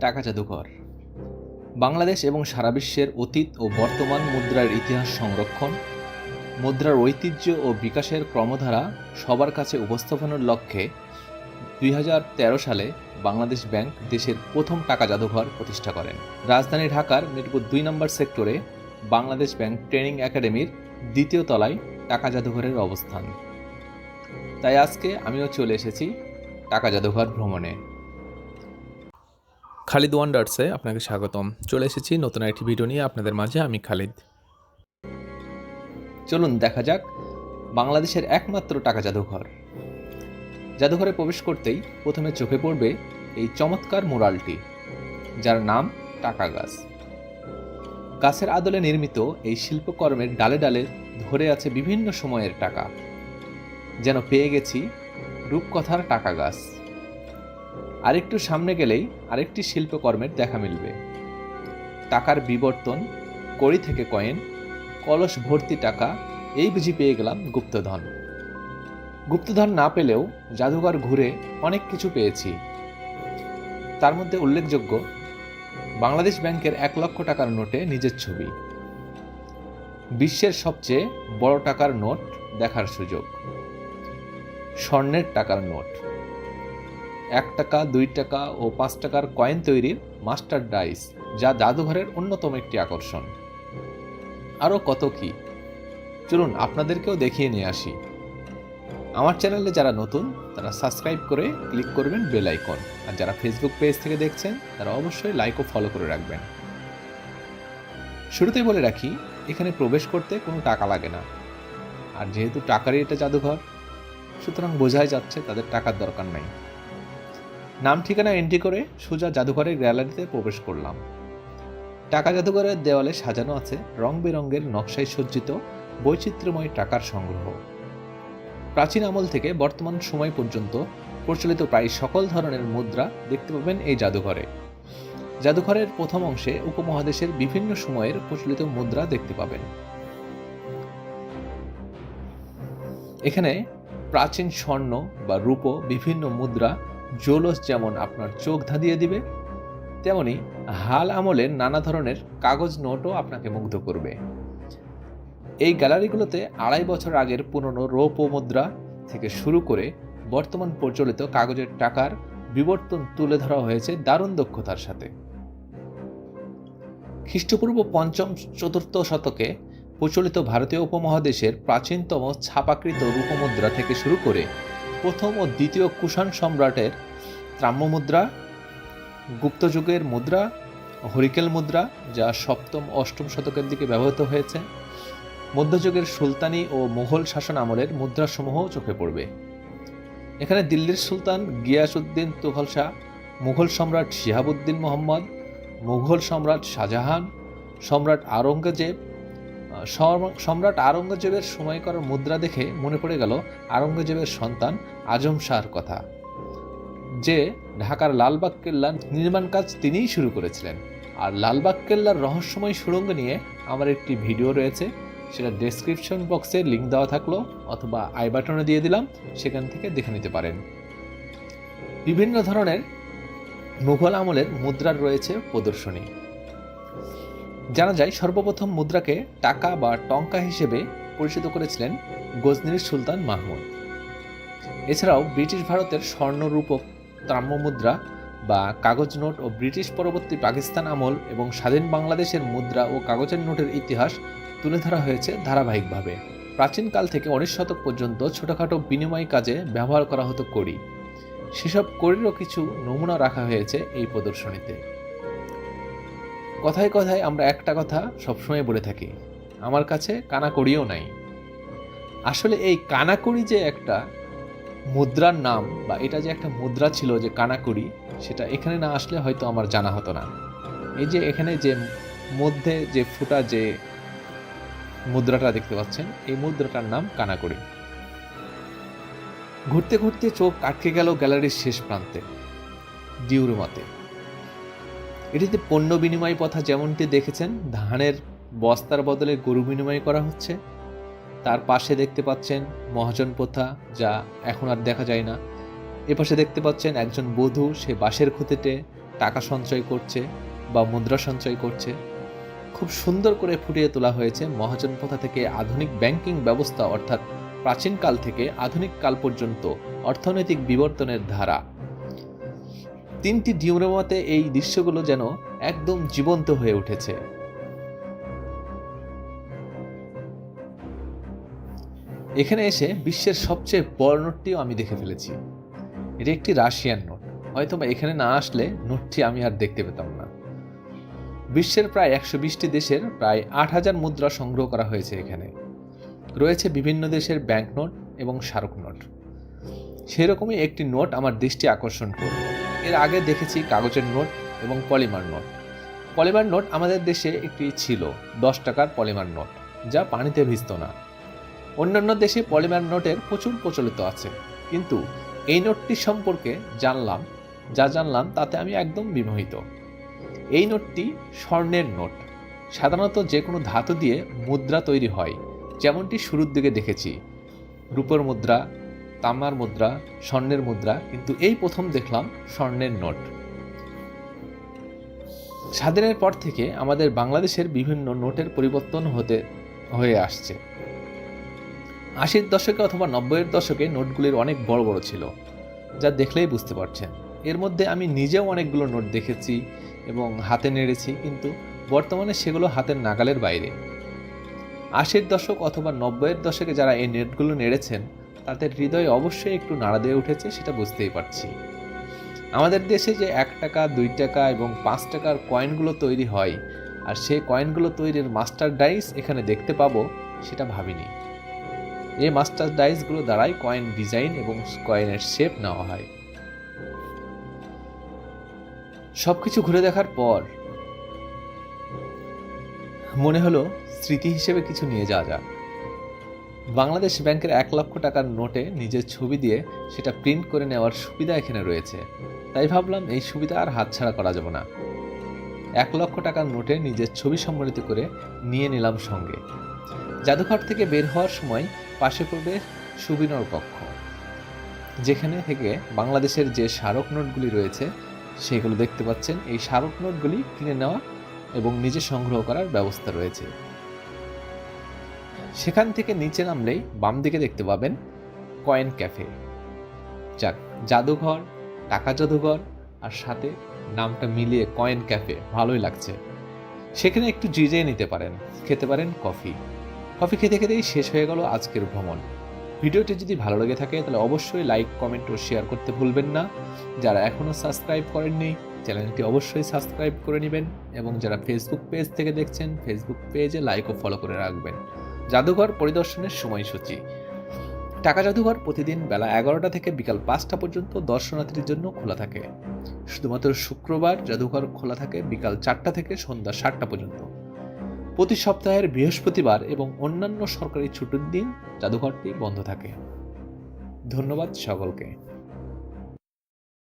টাকা জাদুঘর। বাংলাদেশ এবং সারা বিশ্বের অতীত ও বর্তমান মুদ্রার ইতিহাস সংরক্ষণ, মুদ্রার ঐতিহ্য ও বিকাশের ক্রমধারা সবার কাছে উপস্থাপনের লক্ষ্যে দুই হাজার তেরো সালে বাংলাদেশ ব্যাংক দেশের প্রথম টাকা জাদুঘর প্রতিষ্ঠা করেন। রাজধানী ঢাকার মিরপুর দুই নম্বর সেক্টরে বাংলাদেশ ব্যাংক ট্রেনিং একাডেমির দ্বিতীয় তলায় টাকা জাদুঘরের অবস্থান। তাই আজকে আমিও চলে এসেছি টাকা জাদুঘর ভ্রমণে। খালিদ ওয়ান্ডার্সে আপনাকে স্বাগতম। চলে এসেছি নতুন একটি ভিডিও নিয়ে আপনাদের মাঝে, আমি খালিদ। চলুন দেখা যাক বাংলাদেশের একমাত্র টাকা জাদুঘর। জাদুঘরে প্রবেশ করতেই প্রথমে চোখে পড়বে এই চমৎকার মুরালটি, যার নাম টাকা গাছ। গাছের আদলে নির্মিত এই শিল্পকর্মের ডালে ডালে ধরে আছে বিভিন্ন সময়ের টাকা। যেন পেয়ে গেছি রূপকথার টাকা গাছ। আরেকটু সামনে গেলেই আরেকটি শিল্পকর্মের দেখা মিলবে। টাকার বিবর্তন, কড়ি থেকে কয়েন, কলস ভর্তি টাকা, এই বুঝি পেয়ে গেলাম গুপ্তধন। গুপ্তধন না পেলেও জাদুঘর ঘুরে অনেক কিছু পেয়েছি। তার মধ্যে উল্লেখযোগ্য, বাংলাদেশ ব্যাংকের এক লক্ষ টাকার নোটে নিজের ছবি। বিশ্বের সবচেয়ে বড় টাকার নোট দেখার সুযোগ। স্বর্ণের টাকার নোট। এক টাকা, দুই টাকা ও পাঁচ টাকার কয়েন তৈরির মাস্টার ডাইস, যা জাদুঘরের অন্যতম একটি আকর্ষণ। আরও কত কি? চলুন আপনাদেরকেও দেখিয়ে নিয়ে আসি। আমার চ্যানেলে যারা নতুন, তারা সাবস্ক্রাইব করে ক্লিক করবেন বেল আইকন। আর যারা ফেসবুক পেজ থেকে দেখছেন, তারা অবশ্যই লাইক ও ফলো করে রাখবেন। শুরুতেই বলে রাখি, এখানে প্রবেশ করতে কোনো টাকা লাগে না। আর যেহেতু টাকারই এটা জাদুঘর, সুতরাং বোঝাই যাচ্ছে তাদের টাকার দরকার নাই। নাম ঠিকানা এন্ট্রি করে সোজা জাদুঘরের গ্যালারিতে প্রবেশ করলাম। টাকা জাদুঘরের দেওয়ালে সাজানো আছে রং বেরঙের নকশায় সজ্জিত বৈচিত্র্যময় টাকার সংগ্রহ। প্রাচীন আমল থেকে বর্তমান সময় পর্যন্ত প্রচলিত প্রায় সকল ধরনের মুদ্রা দেখতে পাবেন এই জাদুঘরে। জাদুঘরের প্রথম অংশে উপমহাদেশের বিভিন্ন সময়ের প্রচলিত মুদ্রা দেখতে পাবেন। এখানে প্রাচীন স্বর্ণ বা রূপ বিভিন্ন মুদ্রা জৌলস যেমন আপনার চোখ ধাঁধিয়ে দিবে, তেমনি হাল আমলের নানা ধরনের কাগজ নোটও আপনাকে মুগ্ধ করবে। এই গ্যালারিগুলোতে আড়াই বছর আগের পুরনো রৌপ্য মুদ্রা থেকে শুরু করে বর্তমান প্রচলিত কাগজের টাকার বিবর্তন তুলে ধরা হয়েছে দারুণ দক্ষতার সাথে। খ্রিস্টপূর্ব পঞ্চম চতুর্থ শতকে প্রচলিত ভারতীয় উপমহাদেশের প্রাচীনতম ছাপাকৃত রূপমুদ্রা থেকে শুরু করে প্রথম ও দ্বিতীয় কুষাণ সম্রাটের ত্রাম্য মুদ্রা গুপ্তযুগের মুদ্রা হরিকেল মুদ্রা, যা সপ্তম, অষ্টম শতকের দিকে ব্যবহৃত হয়েছে। মধ্যযুগের সুলতানি ও মুঘল শাসন আমলের মুদ্রাসমূহ চোখে পড়বে। এখানে দিল্লির সুলতান গিয়াসউদ্দিন তুঘল শাহ, মুঘল সম্রাট শিহাবুদ্দিন মোহাম্মদ, মুঘল সম্রাট শাহজাহান, সম্রাট আওরঙ্গজেব সম্রাট আওরঙ্গজেবের সময়কার মুদ্রা দেখে মনে পড়ে গেল আওরঙ্গজেবের সন্তান আজম শাহর কথা, যে ঢাকার লালবাগ কেল্লার নির্মাণ কাজ তিনিই শুরু করেছিলেন। আর লালবাগ কেল্লার রহস্যময় সুড়ঙ্গ নিয়ে আমার একটি ভিডিও রয়েছে, সেটা ডেসক্রিপশন বক্সে লিঙ্ক দেওয়া থাকল অথবা আই বাটনে দিয়ে দিলাম, সেখান থেকে দেখে নিতে পারেন। বিভিন্ন ধরনের মুঘল আমলের মুদ্রার রয়েছে প্রদর্শনী। জানা যায় সর্বপ্রথম মুদ্রাকে টাকা বা টঙ্কা হিসেবে পরিচিত করেছিলেন গজনির সুলতান মাহমুদ। এছাড়াও ব্রিটিশ ভারতের স্বর্ণরূপক ত্রাম্য মুদ্রা বা কাগজ নোট ও ব্রিটিশ পরবর্তী পাকিস্তান আমল এবং স্বাধীন বাংলাদেশের মুদ্রা ও কাগজের নোটের ইতিহাস তুলে ধরা হয়েছে ধারাবাহিকভাবে। প্রাচীনকাল থেকে উনিশ শতক পর্যন্ত ছোটোখাটো বিনিময় কাজে ব্যবহার করা হতো কড়ি। সেসব কড়িরও কিছু নমুনা রাখা হয়েছে এই প্রদর্শনীতে। কথায় কথায় আমরা একটা কথা সবসময় বলে থাকি, আমার কাছে কানাকড়িও নাই। আসলে এই কানাকড়ি যে একটা মুদ্রার নাম বা এটা যে একটা মুদ্রা ছিল যে কানাকড়ি, সেটা এখানে না আসলে হয়তো আমার জানা হতো না। এই যে এখানে যে মধ্যে যে ফুটা যে মুদ্রাটা দেখতে পাচ্ছেন, এই মুদ্রাটার নাম কানাকড়ি। ঘুরতে ঘুরতে চোখ আটকে গেল গ্যালারির শেষ প্রান্তে ডিউর মতে এটিতে পণ্য বিনিময় প্রথা যেমনটি দেখেছেন, ধানের বস্তার বদলে গরু বিনিময় করা হচ্ছে। তার পাশে দেখতে পাচ্ছেন মহাজন প্রথা, যা এখন আর দেখা যায় না। এপাশে দেখতে পাচ্ছেন একজন বধূ, সে বাঁশের খুঁতিতে টাকা সঞ্চয় করছে বা মুদ্রা সঞ্চয় করছে। খুব সুন্দর করে ফুটিয়ে তোলা হয়েছে মহাজন প্রথা থেকে আধুনিক ব্যাংকিং ব্যবস্থা, অর্থাৎ প্রাচীনকাল থেকে আধুনিক কাল পর্যন্ত অর্থনৈতিক বিবর্তনের ধারা। তিনটি ডিউরোমাতে এই দৃশ্যগুলো যেন একদম জীবন্ত হয়ে উঠেছে। এখানে এসে বিশ্বের সবচেয়ে বড় নোটটিও আমি দেখে ফেলেছি। এটি একটি রাশিয়ান নোট। হয়তো বা এখানে না আসলে নোটটি আমি আর দেখতে পেতাম না। বিশ্বের প্রায় একশো বিশটি দেশের প্রায় আট হাজার মুদ্রা সংগ্রহ করা হয়েছে এখানে। রয়েছে বিভিন্ন দেশের ব্যাংক নোট এবং স্মারক নোট। সেরকমই একটি নোট আমার দৃষ্টি আকর্ষণ করল এর আগে দেখেছি কাগজের নোট এবং পলিমার নোট। পলিমার নোট আমাদের দেশে একটি ছিল, দশ টাকার পলিমার নোট, যা পানিতে ভিজত না। অন্যান্য দেশে পলিমার নোটের প্রচুর প্রচলিত আছে, কিন্তু এই নোটটি সম্পর্কে জানলাম, যা জানলাম তাতে আমি একদম বিমোহিত। এই নোটটি স্বর্ণের নোট। সাধারণত যে কোনো ধাতু দিয়ে মুদ্রা তৈরি হয়, যেমনটি শুরুর দিকে দেখেছি। রূপোর মুদ্রা তামার মুদ্রা, স্বর্ণের মুদ্রা, কিন্তু এই প্রথম দেখলাম স্বর্ণের নোট। স্বাধীনের পর থেকে আমাদের বাংলাদেশের বিভিন্ন নোটের পরিবর্তন হতে, হয়ে আসছে। আশির দশকে অথবা নব্বইয়ের দশকে নোটগুলির অনেক বড় বড় ছিল, যা দেখলেই বুঝতে পারছেন। এর মধ্যে আমি নিজেও অনেকগুলো নোট দেখেছি এবং হাতে নেড়েছি, কিন্তু বর্তমানে সেগুলো হাতের নাগালের বাইরে। আশির দশক অথবা নব্বইয়ের দশকে যারা এই নেটগুলো নেড়েছেন তাদের হৃদয় অবশ্যই একটু নাড়া দিয়ে উঠেছে, সেটা বুঝতেই পারছি। আমাদের দেশে যে এক টাকা, দুই টাকা এবং পাঁচ টাকার কয়েনগুলো তৈরি হয়, আর সেই কয়েনগুলো তৈরির মাস্টার ডাইস এখানে দেখতে পাবো, সেটা ভাবিনি। এই মাস্টার ডাইসগুলো দ্বারাই কয়েন ডিজাইন এবং কয়েনের শেপ নেওয়া হয়। সবকিছু ঘুরে দেখার পর মনে হলো স্মৃতি হিসেবে কিছু নিয়ে যাওয়া যাক। বাংলাদেশ ব্যাংকের এক লক্ষ টাকার নোটে নিজের ছবি দিয়ে সেটা প্রিন্ট করে নেওয়ার সুবিধা এখানে রয়েছে। তাই ভাবলাম এই সুবিধা আর হাতছাড়া করা যাবে না। এক লক্ষ টাকার নোটে নিজের ছবি সম্বলিত করে নিয়ে নিলাম সঙ্গে। জাদুঘর থেকে বের হওয়ার সময় পাশে পড়বে সুবিনর কক্ষ, যেখানে থেকে বাংলাদেশের যে স্মারক নোটগুলি রয়েছে, সেগুলো দেখতে পাচ্ছেন। এই স্মারক নোটগুলি কিনে নেওয়া এবং নিজে সংগ্রহ করার ব্যবস্থা রয়েছে। সেখান থেকে নিচে নামলেই বাম দিকে দেখতে পাবেন কয়েন ক্যাফে। যাক, জাদুঘর, টাকা জাদুঘর আর সাথে নামটা মিলিয়ে কয়েন ক্যাফে, ভালোই লাগছে। সেখানে একটু জিজে নিতে পারেন, খেতে পারেন কফি। কফি খেতে খেতেই শেষ হয়ে গেল আজকের ভ্রমণ। ভিডিওটি যদি ভালো লেগে থাকে, তাহলে অবশ্যই লাইক, কমেন্ট ও শেয়ার করতে ভুলবেন না। যারা এখনও সাবস্ক্রাইব করেননি, চ্যানেলটি অবশ্যই সাবস্ক্রাইব করে নেবেন এবং যারা ফেসবুক পেজ থেকে দেখছেন ফেসবুক পেজে লাইক ও ফলো করে রাখবেন। জাদুঘর পরিদর্শনের সময়সূচি। টাকা জাদুঘর প্রতিদিন বেলা এগারোটা থেকে বিকাল পাঁচটা পর্যন্ত দর্শনার্থীর জন্য খোলা থাকে। শুধুমাত্র শুক্রবার জাদুঘর খোলা থাকে বিকাল চারটা থেকে সন্ধ্যা সাতটা পর্যন্ত। প্রতি সপ্তাহের বৃহস্পতিবার এবং অন্যান্য সরকারি ছুটির দিন জাদুঘরটি বন্ধ থাকে। ধন্যবাদ সকলকে।